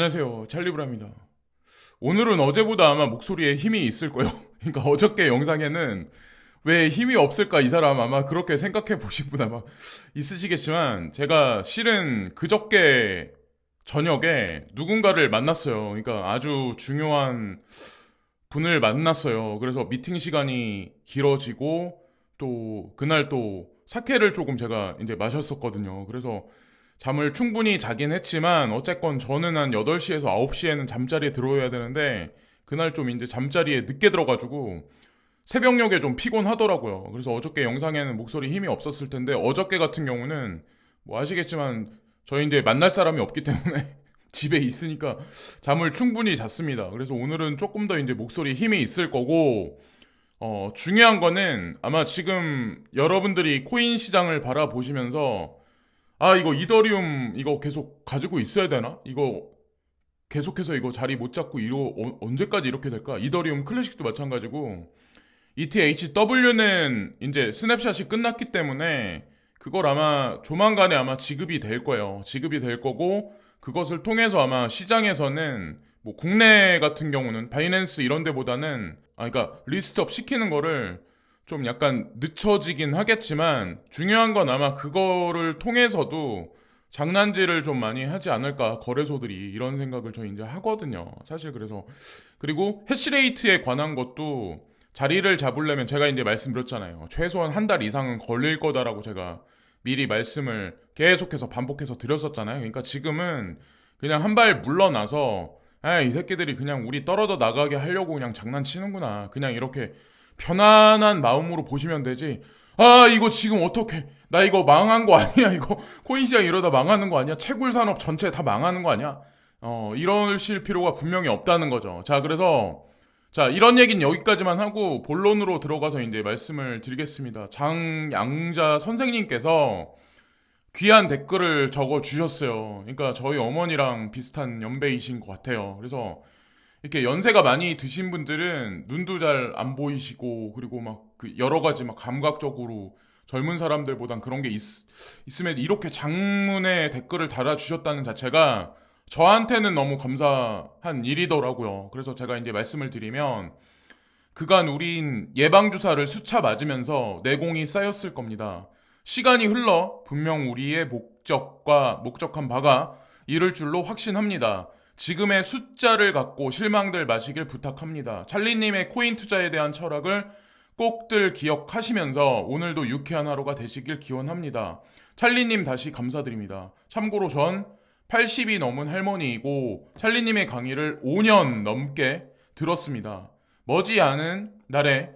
안녕하세요. 찰리브라입니다. 오늘은 어제보다 아마 목소리에 힘이 있을 거예요. 그러니까 어저께 영상에는 왜 힘이 없을까 이 사람 아마 그렇게 생각해 보신 분 아마 있으시겠지만 제가 실은 그저께 저녁에 누군가를 만났어요. 그러니까 아주 중요한 분을 만났어요. 그래서 미팅 시간이 길어지고 또 그날 또 사케를 조금 제가 이제 마셨었거든요. 그래서 잠을 충분히 자긴 했지만 어쨌건 저는 한 8시에서 9시에는 잠자리에 들어야 되는데 그날 좀 이제 잠자리에 늦게 들어가지고 새벽녘에 좀 피곤하더라고요. 그래서 어저께 영상에는 목소리 힘이 없었을 텐데 어저께 같은 경우는 뭐 아시겠지만 저희 이제 만날 사람이 없기 때문에 집에 있으니까 잠을 충분히 잤습니다. 그래서 오늘은 조금 더 이제 목소리 힘이 있을 거고 어 중요한 거는 아마 지금 여러분들이 코인 시장을 바라보시면서 아, 이거 이더리움 이거 계속 가지고 있어야 되나? 이거 계속해서 이거 자리 못 잡고 이러 어, 언제까지 이렇게 될까? 이더리움 클래식도 마찬가지고 ETHW는 이제 스냅샷이 끝났기 때문에 그걸 아마 조만간에 아마 지급이 될 거예요. 지급이 될 거고 그것을 통해서 아마 시장에서는 뭐 국내 같은 경우는 바이낸스 이런 데보다는 아 그러니까 리스트업 시키는 거를 좀 약간 늦춰지긴 하겠지만 중요한 건 아마 그거를 통해서도 장난질을 좀 많이 하지 않을까 거래소들이 이런 생각을 저 이제 하거든요. 사실 그래서 그리고 해시레이트에 관한 것도 자리를 잡으려면 제가 이제 말씀드렸잖아요. 최소한 한 달 이상은 걸릴 거다라고 제가 미리 말씀을 계속해서 반복해서 드렸었잖아요. 그러니까 지금은 그냥 한 발 물러나서 아, 이 새끼들이 그냥 우리 떨어져 나가게 하려고 그냥 장난치는구나. 그냥 이렇게 편안한 마음으로 보시면 되지. 아, 이거 지금 어떻게, 나 이거 망한 거 아니야? 이거 코인 시장 이러다 망하는 거 아니야? 채굴 산업 전체 다 망하는 거 아니야? 어, 이러실 필요가 분명히 없다는 거죠. 자, 그래서, 자, 이런 얘기는 여기까지만 하고 본론으로 들어가서 이제 말씀을 드리겠습니다. 장양자 선생님께서 귀한 댓글을 적어 주셨어요. 그러니까 저희 어머니랑 비슷한 연배이신 것 같아요. 그래서 이렇게 연세가 많이 드신 분들은 눈도 잘 안 보이시고 그리고 막 그 여러 가지 막 감각적으로 젊은 사람들보단 그런 게 있, 있으면 이렇게 장문의 댓글을 달아주셨다는 자체가 저한테는 너무 감사한 일이더라고요. 그래서 제가 이제 말씀을 드리면 그간 우린 예방주사를 수차 맞으면서 내공이 쌓였을 겁니다. 시간이 흘러 분명 우리의 목적과 목적한 바가 이룰 줄로 확신합니다. 지금의 숫자를 갖고 실망들 마시길 부탁합니다. 찰리님의 코인 투자에 대한 철학을 꼭들 기억하시면서 오늘도 유쾌한 하루가 되시길 기원합니다. 찰리님 다시 감사드립니다. 참고로 전 80이 넘은 할머니이고 찰리님의 강의를 5년 넘게 들었습니다. 머지않은 날에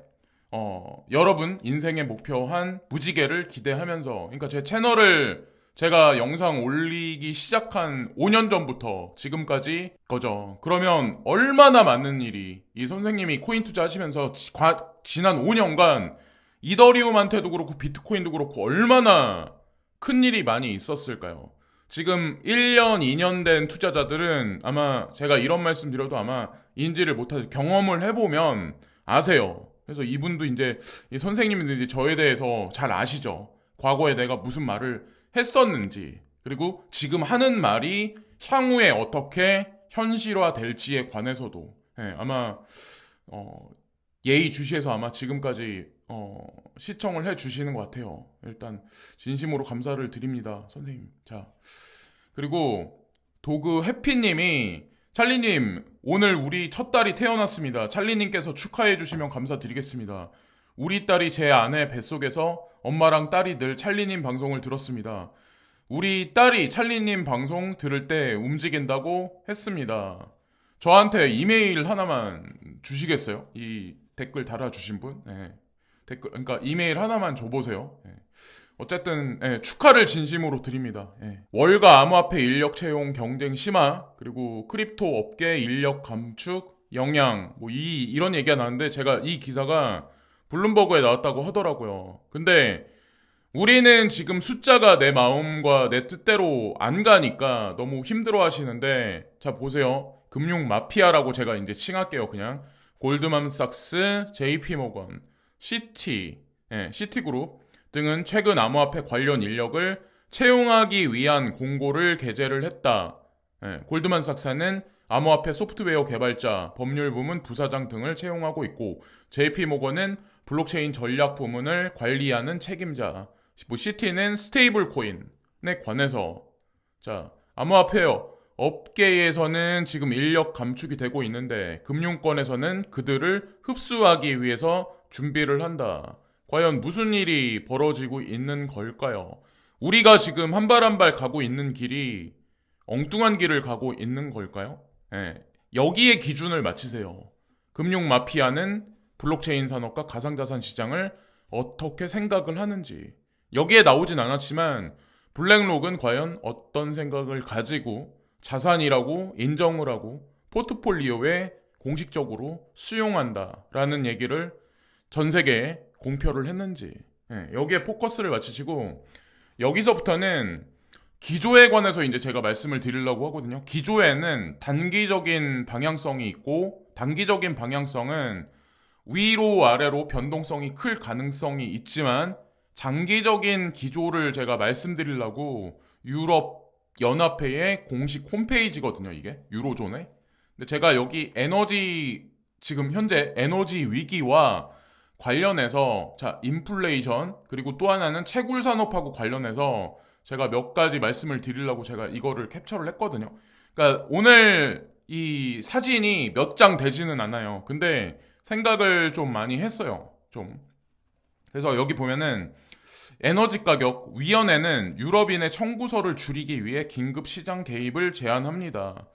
어, 여러분 인생의 목표 한 무지개를 기대하면서 그러니까 제 채널을 제가 영상 올리기 시작한 5년 전부터 지금까지 거죠. 그러면 얼마나 많은 일이 이 선생님이 코인 투자하시면서 지, 과, 지난 5년간 이더리움한테도 그렇고 비트코인도 그렇고 얼마나 큰 일이 많이 있었을까요? 지금 1년, 2년 된 투자자들은 아마 제가 이런 말씀 드려도 아마 인지를 못하죠. 경험을 해보면 아세요. 그래서 이분도 이제 이 선생님들이 저에 대해서 잘 아시죠. 과거에 내가 무슨 말을 했었는지 그리고 지금 하는 말이 향후에 어떻게 현실화 될지에 관해서도 예, 아마 어, 예의 주시해서 아마 지금까지 어, 시청을 해 주시는 것 같아요. 일단 진심으로 감사를 드립니다, 선생님. 자 그리고 도그 해피님이 찰리님 오늘 우리 첫 딸이 태어났습니다. 찰리님께서 축하해 주시면 감사드리겠습니다. 우리 딸이 제 아내 뱃속에서 엄마랑 딸이 늘 찰리님 방송을 들었습니다. 우리 딸이 찰리님 방송 들을 때 움직인다고 했습니다. 저한테 이메일 하나만 주시겠어요? 이 댓글 달아주신 분? 네. 댓글, 그러니까 이메일 하나만 줘보세요. 네. 어쨌든 예, 축하를 진심으로 드립니다. 예. 월가 암호화폐 인력 채용 경쟁 심화 그리고 크립토 업계 인력 감축 영향 뭐 이 이런 얘기가 나왔는데 제가 이 기사가 블룸버그에 나왔다고 하더라고요. 근데 우리는 지금 숫자가 내 마음과 내 뜻대로 안 가니까 너무 힘들어 하시는데 자 보세요. 금융 마피아라고 제가 이제 칭할게요. 그냥 골드만삭스, JP모건, 시티, 예, 시티그룹 등은 최근 암호화폐 관련 인력을 채용하기 위한 공고를 게재를 했다. 예, 골드만삭스는 암호화폐 소프트웨어 개발자, 법률 부문 부사장 등을 채용하고 있고 JP 모건은 블록체인 전략 부문을 관리하는 책임자, 뭐 시티는 스테이블 코인에 관해서 자 암호화폐요. 업계에서는 지금 인력 감축이 되고 있는데 금융권에서는 그들을 흡수하기 위해서 준비를 한다. 과연 무슨 일이 벌어지고 있는 걸까요? 우리가 지금 한 발 한 발 가고 있는 길이 엉뚱한 길을 가고 있는 걸까요? 예. 여기에 기준을 맞추세요. 금융 마피아는 블록체인 산업과 가상자산 시장을 어떻게 생각을 하는지. 여기에 나오진 않았지만 블랙록은 과연 어떤 생각을 가지고 자산이라고 인정을 하고 포트폴리오에 공식적으로 수용한다라는 얘기를 전 세계에 공표를 했는지 예, 여기에 포커스를 맞추시고 여기서부터는 기조에 관해서 이제 제가 말씀을 드리려고 하거든요. 기조에는 단기적인 방향성이 있고 단기적인 방향성은 위로 아래로 변동성이 클 가능성이 있지만 장기적인 기조를 제가 말씀드리려고 유럽 연합회의 공식 홈페이지거든요, 이게. 유로존에. 근데 제가 여기 에너지 지금 현재 에너지 위기와 관련해서 자, 인플레이션 그리고 또 하나는 채굴 산업하고 관련해서 제가 몇 가지 말씀을 드리려고 제가 이거를 캡처를 했거든요. 그러니까 오늘 이 사진이 몇 장 되지는 않아요. 근데 생각을 좀 많이 했어요. 좀. 그래서 여기 보면은 에너지 가격 위원회는 유럽인의 청구서를 줄이기 위해 긴급 시장 개입을 제안합니다.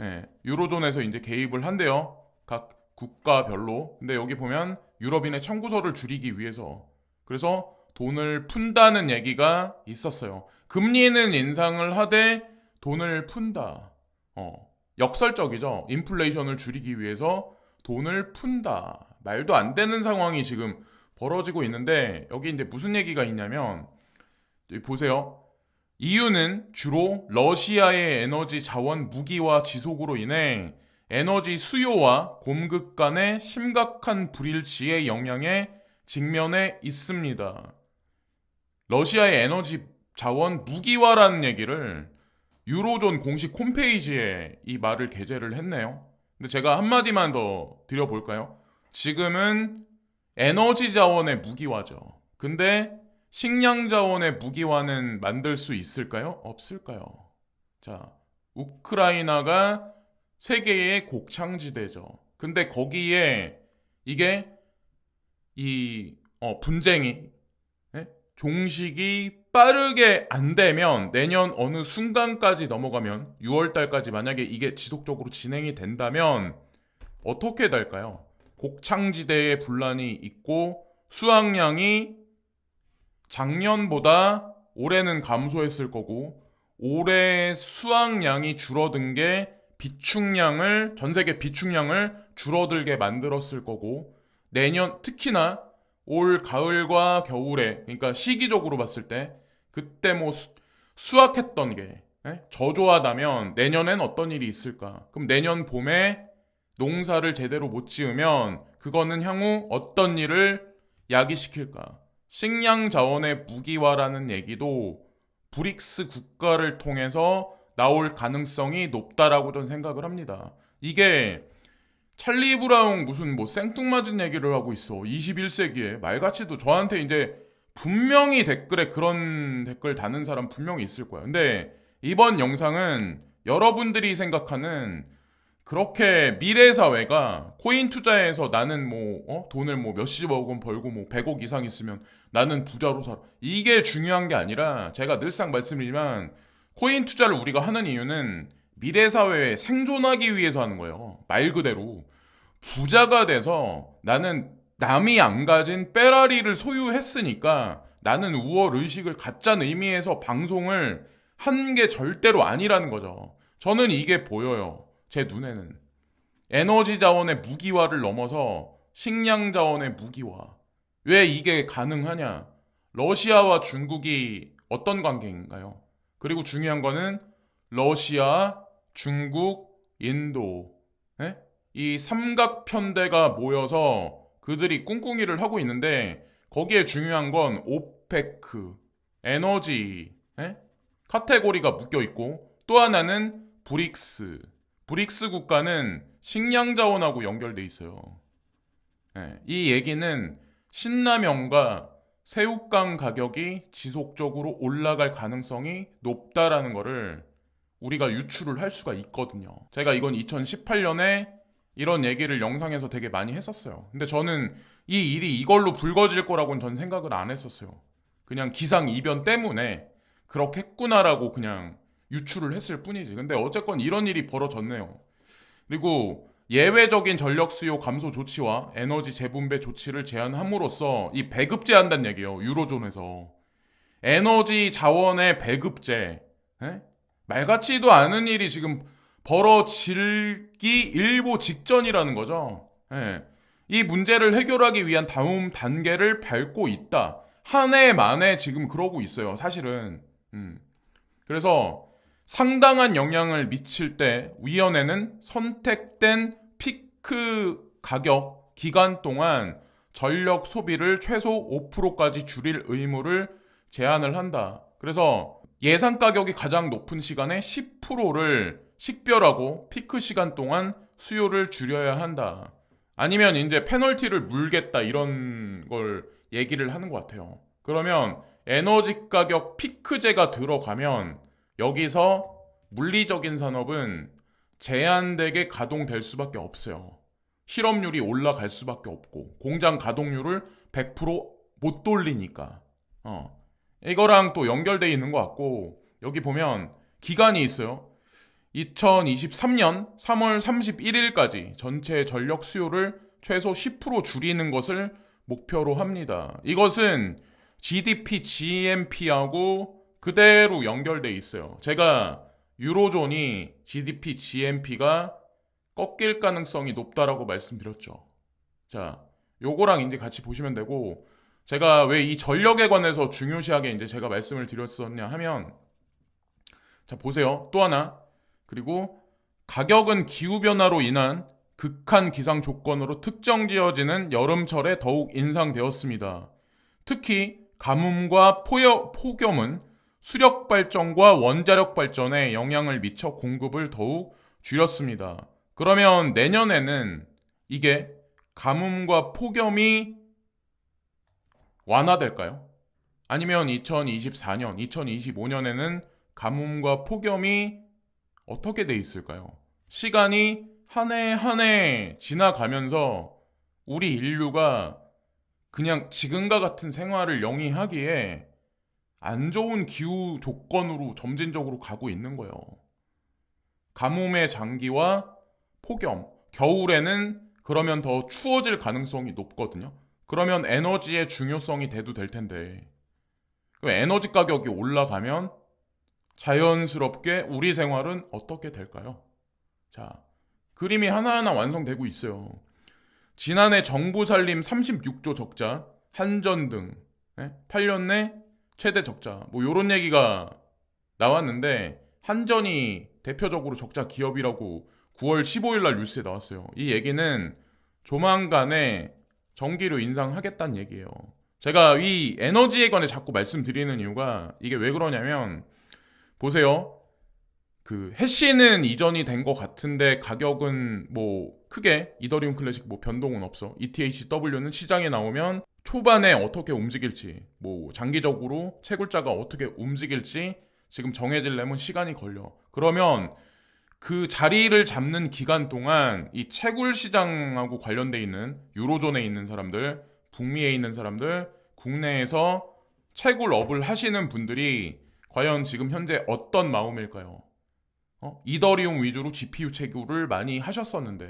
예, 유로존에서 이제 개입을 한대요. 각 국가별로. 근데 여기 보면 유럽인의 청구서를 줄이기 위해서 그래서 돈을 푼다는 얘기가 있었어요. 금리는 인상을 하되 돈을 푼다. 어, 역설적이죠. 인플레이션을 줄이기 위해서 돈을 푼다. 말도 안 되는 상황이 지금 벌어지고 있는데 여기 이제 무슨 얘기가 있냐면 보세요. 이유는 주로 러시아의 에너지 자원 무기화 지속으로 인해 에너지 수요와 공급 간의 심각한 불일치의 영향에 직면해 있습니다. 러시아의 에너지 자원 무기화라는 얘기를 유로존 공식 홈페이지에 이 말을 게재를 했네요. 근데 제가 한마디만 더 드려볼까요? 지금은 에너지 자원의 무기화죠. 근데 식량 자원의 무기화는 만들 수 있을까요? 없을까요? 자, 우크라이나가 세계의 곡창지대죠. 근데 거기에 이게 이 어, 분쟁이 예? 종식이 빠르게 안 되면 내년 어느 순간까지 넘어가면 6월 달까지 만약에 이게 지속적으로 진행이 된다면 어떻게 될까요? 곡창지대에 분란이 있고 수확량이 작년보다 올해는 감소했을 거고 올해 수확량이 줄어든 게 비축량을 전 세계 비축량을 줄어들게 만들었을 거고 내년 특히나 올 가을과 겨울에 그러니까 시기적으로 봤을 때 그때 뭐 수, 수확했던 게 예? 저조하다면 내년엔 어떤 일이 있을까? 그럼 내년 봄에 농사를 제대로 못 지으면 그거는 향후 어떤 일을 야기시킬까? 식량 자원의 무기화라는 얘기도 브릭스 국가를 통해서 나올 가능성이 높다라고 전 생각을 합니다. 이게 찰리 브라운 무슨 뭐 생뚱맞은 얘기를 하고 있어. 21세기에 말같이도 저한테 이제 분명히 댓글에 그런 댓글 다는 사람 분명히 있을 거야. 근데 이번 영상은 여러분들이 생각하는 그렇게 미래 사회가 코인 투자해서 나는 뭐 어? 돈을 뭐 몇십억 원 벌고 뭐 100억 이상 있으면 나는 부자로 살아. 이게 중요한 게 아니라 제가 늘상 말씀드리지만 코인 투자를 우리가 하는 이유는 미래 사회에 생존하기 위해서 하는 거예요. 말 그대로 부자가 돼서 나는 남이 안 가진 페라리를 소유했으니까 나는 우월 의식을 갖자는 의미에서 방송을 한 게 절대로 아니라는 거죠. 저는 이게 보여요. 제 눈에는. 에너지 자원의 무기화를 넘어서 식량 자원의 무기화. 왜 이게 가능하냐? 러시아와 중국이 어떤 관계인가요? 그리고 중요한 거는 러시아, 중국, 인도, 네? 이 삼각편대가 모여서 그들이 꿍꿍이를 하고 있는데 거기에 중요한 건 오페크, 에너지, 에? 카테고리가 묶여 있고 또 하나는 브릭스. 브릭스 국가는 식량 자원하고 연결돼 있어요. 예, 이 얘기는 신라면과 새우깡 가격이 지속적으로 올라갈 가능성이 높다라는 거를 우리가 유추를 할 수가 있거든요. 제가 이건 2018년에 이런 얘기를 영상에서 되게 많이 했었어요. 근데 저는 이 일이 이걸로 불거질 거라고는 전 생각을 안 했었어요. 그냥 기상 이변 때문에 그렇게 했구나라고 그냥 유추를 했을 뿐이지. 근데 어쨌건 이런 일이 벌어졌네요. 그리고 예외적인 전력 수요 감소 조치와 에너지 재분배 조치를 제한함으로써 이 배급제 한다는 얘기예요. 유로존에서. 에너지 자원의 배급제. 에? 말 같지도 않은 일이 지금 벌어질기 일보 직전이라는 거죠. 예. 이 문제를 해결하기 위한 다음 단계를 밟고 있다. 한 해 만에 지금 그러고 있어요. 사실은. 음. 그래서 상당한 영향을 미칠 때 위원회는 선택된 피크 가격 기간 동안 전력 소비를 최소 5%까지 줄일 의무를 제한을 한다. 그래서 예상 가격이 가장 높은 시간에 10%를 식별하고 피크 시간 동안 수요를 줄여야 한다. 아니면 이제 페널티를 물겠다 이런 걸 얘기를 하는 것 같아요. 그러면 에너지 가격 피크제가 들어가면 여기서 물리적인 산업은 제한되게 가동될 수밖에 없어요. 실업률이 올라갈 수밖에 없고 공장 가동률을 100%못 돌리니까. 어. 이거랑 또 연결돼 있는 것 같고 여기 보면 기간이 있어요. 2023년 3월 31일까지 전체 전력 수요를 최소 10% 줄이는 것을 목표로 합니다. 이것은 GDP, GMP하고 그대로 연결돼 있어요. 제가 유로존이 GDP, GMP가 꺾일 가능성이 높다라고 말씀드렸죠. 자, 요거랑 이제 같이 보시면 되고 제가 왜 이 전력에 관해서 중요시하게 이제 제가 말씀을 드렸었냐 하면 자, 보세요. 또 하나. 그리고 가격은 기후 변화로 인한 극한 기상 조건으로 특정 지어지는 여름철에 더욱 인상되었습니다. 특히 가뭄과 포여, 폭염은 수력 발전과 원자력 발전에 영향을 미쳐 공급을 더욱 줄였습니다. 그러면 내년에는 이게 가뭄과 폭염이 완화될까요? 아니면 2024년, 2025년에는 가뭄과 폭염이 어떻게 돼 있을까요? 시간이 한 해 한 해 지나가면서 우리 인류가 그냥 지금과 같은 생활을 영위하기에 안 좋은 기후 조건으로 점진적으로 가고 있는 거예요. 가뭄의 장기와 폭염, 겨울에는 그러면 더 추워질 가능성이 높거든요. 그러면 에너지의 중요성이 대두 될 텐데. 에너지 가격이 올라가면 자연스럽게 우리 생활은 어떻게 될까요? 자, 그림이 하나하나 완성되고 있어요. 지난해 정부 살림 36조 적자, 한전 등 8년 내 최대 적자, 뭐 요런 얘기가 나왔는데 한전이 대표적으로 적자 기업이라고 9월 15일 날 뉴스에 나왔어요. 이 얘기는 조만간에 전기료 인상하겠다는 얘기예요. 제가 이 에너지에 관해 자꾸 말씀드리는 이유가 이게 왜 그러냐면 보세요. 그 해시는 이전이 된 것 같은데 가격은 뭐 크게 이더리움 클래식 뭐 변동은 없어. ETHW는 시장에 나오면 초반에 어떻게 움직일지, 뭐 장기적으로 채굴자가 어떻게 움직일지 지금 정해질려면 시간이 걸려. 그러면 그 자리를 잡는 기간 동안 이 채굴 시장하고 관련돼 있는 유로존에 있는 사람들, 북미에 있는 사람들, 국내에서 채굴업을 하시는 분들이 과연 지금 현재 어떤 마음일까요? 어? 이더리움 위주로 GPU 채굴을 많이 하셨었는데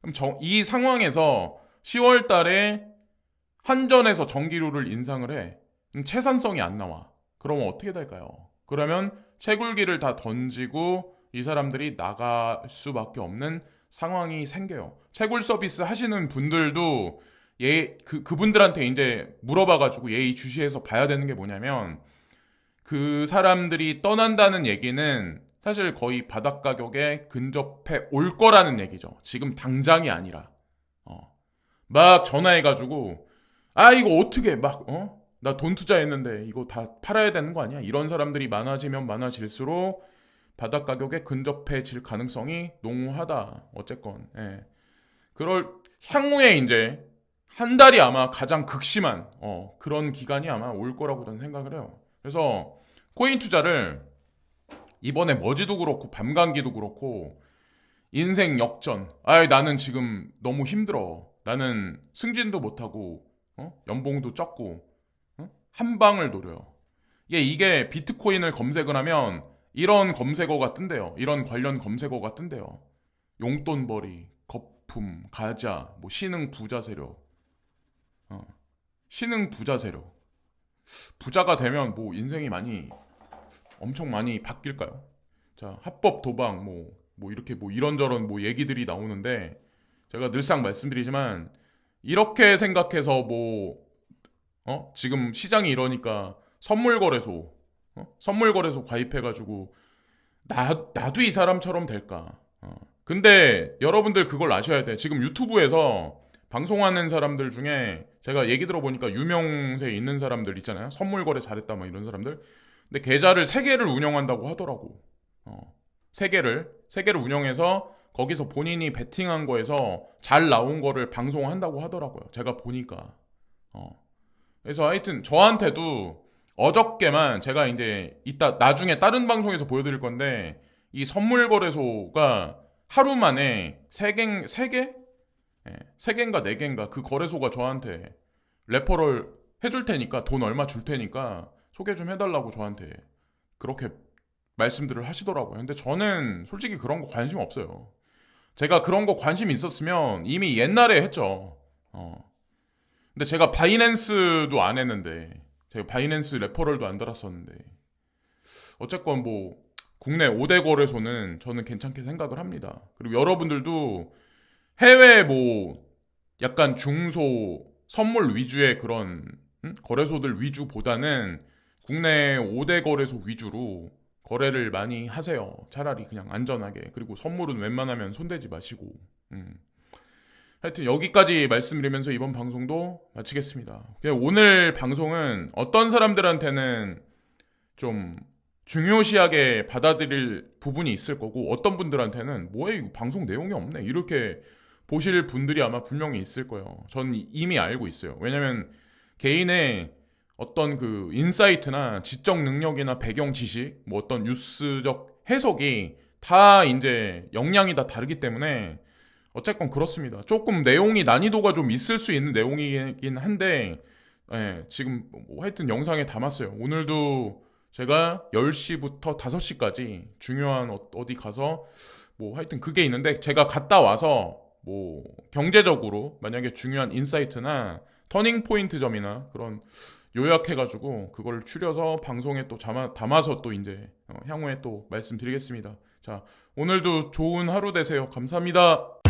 그럼 저, 이 상황에서 10월 달에 한전에서 전기료를 인상을 해. 채산성이 안 나와. 그러면 어떻게 될까요? 그러면 채굴기를 다 던지고 이 사람들이 나갈 수밖에 없는 상황이 생겨요. 채굴 서비스 하시는 분들도 예, 그, 그분들한테 이제 물어봐가지고 예의 주시해서 봐야 되는 게 뭐냐면 그 사람들이 떠난다는 얘기는 사실 거의 바닥 가격에 근접해 올 거라는 얘기죠. 지금 당장이 아니라. 어. 막 전화해가지고, 아, 이거 어떻게 막, 어? 나 돈 투자했는데 이거 다 팔아야 되는 거 아니야? 이런 사람들이 많아지면 많아질수록 바닥 가격에 근접해질 가능성이 농후하다. 어쨌건 예. 그럴 향후에 이제 한 달이 아마 가장 극심한 어, 그런 기간이 아마 올 거라고 저는 생각을 해요. 그래서 코인 투자를 이번에 머지도 그렇고 밤감기도 그렇고 인생 역전. 아, 나는 지금 너무 힘들어. 나는 승진도 못하고 어? 연봉도 적고 어? 한 방을 노려. 이게 이게 비트코인을 검색을 하면 이런 검색어가 뜬대요. 이런 관련 검색어가 뜬대요. 용돈벌이, 거품, 가자, 뭐 신흥 부자 세력. 어. 신흥 부자 세력. 부자가 되면 뭐 인생이 많이 엄청 많이 바뀔까요? 자, 합법 도박 뭐, 뭐 이렇게 뭐 이런저런 뭐 얘기들이 나오는데 제가 늘상 말씀드리지만 이렇게 생각해서 뭐 어? 지금 시장이 이러니까 선물 거래소 어? 선물 거래소 가입해 가지고 나 나도 이 사람처럼 될까? 어. 근데 여러분들 그걸 아셔야 돼. 지금 유튜브에서 방송하는 사람들 중에 제가 얘기 들어보니까 유명세에 있는 사람들 있잖아요. 선물 거래 잘했다 뭐 이런 사람들. 근데 계좌를 세 개를 운영한다고 하더라고. 어. 세 개를 세 개를 운영해서 거기서 본인이 베팅한 거에서 잘 나온 거를 방송한다고 하더라고요. 제가 보니까. 어. 그래서 하여튼 저한테도 어저께만 제가 이제 이따 나중에 다른 방송에서 보여드릴 건데 이 선물 거래소가 하루 만에 세 개, 세 개? 예, 세 개인가 네 개인가 그 거래소가 저한테 레퍼럴 해줄 테니까 돈 얼마 줄 테니까 소개 좀 해달라고 저한테 그렇게 말씀들을 하시더라고요. 근데 저는 솔직히 그런 거 관심 없어요. 제가 그런 거 관심 있었으면 이미 옛날에 했죠. 어. 근데 제가 바이낸스도 안 했는데, 제가 바이낸스 레퍼럴도 안 달았었는데, 어쨌건 뭐, 국내 5대 거래소는 저는 괜찮게 생각을 합니다. 그리고 여러분들도 해외 뭐, 약간 중소 선물 위주의 그런 음? 거래소들 위주보다는 국내 5대 거래소 위주로 거래를 많이 하세요. 차라리 그냥 안전하게. 그리고 선물은 웬만하면 손대지 마시고. 음. 하여튼 여기까지 말씀드리면서 이번 방송도 마치겠습니다. 오늘 방송은 어떤 사람들한테는 좀 중요시하게 받아들일 부분이 있을 거고 어떤 분들한테는 이거 방송 내용이 없네 이렇게 보실 분들이 아마 분명히 있을 거예요. 전 이미 알고 있어요. 왜냐면 개인의 어떤 그 인사이트나 지적 능력이나 배경 지식, 뭐 어떤 뉴스적 해석이 다 이제 역량이 다 다르기 때문에 어쨌건 그렇습니다. 조금 내용이 난이도가 좀 있을 수 있는 내용이긴 한데, 예, 지금 뭐 하여튼 영상에 담았어요. 오늘도 제가 10시부터 5시까지 중요한 어- 어디 가서 뭐 하여튼 그게 있는데 제가 갔다 와서 뭐 경제적으로 만약에 중요한 인사이트나 터닝 포인트 점이나 그런 요약해가지고 그걸 추려서 방송에 또 담아, 담아서 또 이제 어, 향후에 또 말씀드리겠습니다. 자 오늘도 좋은 하루 되세요. 감사합니다.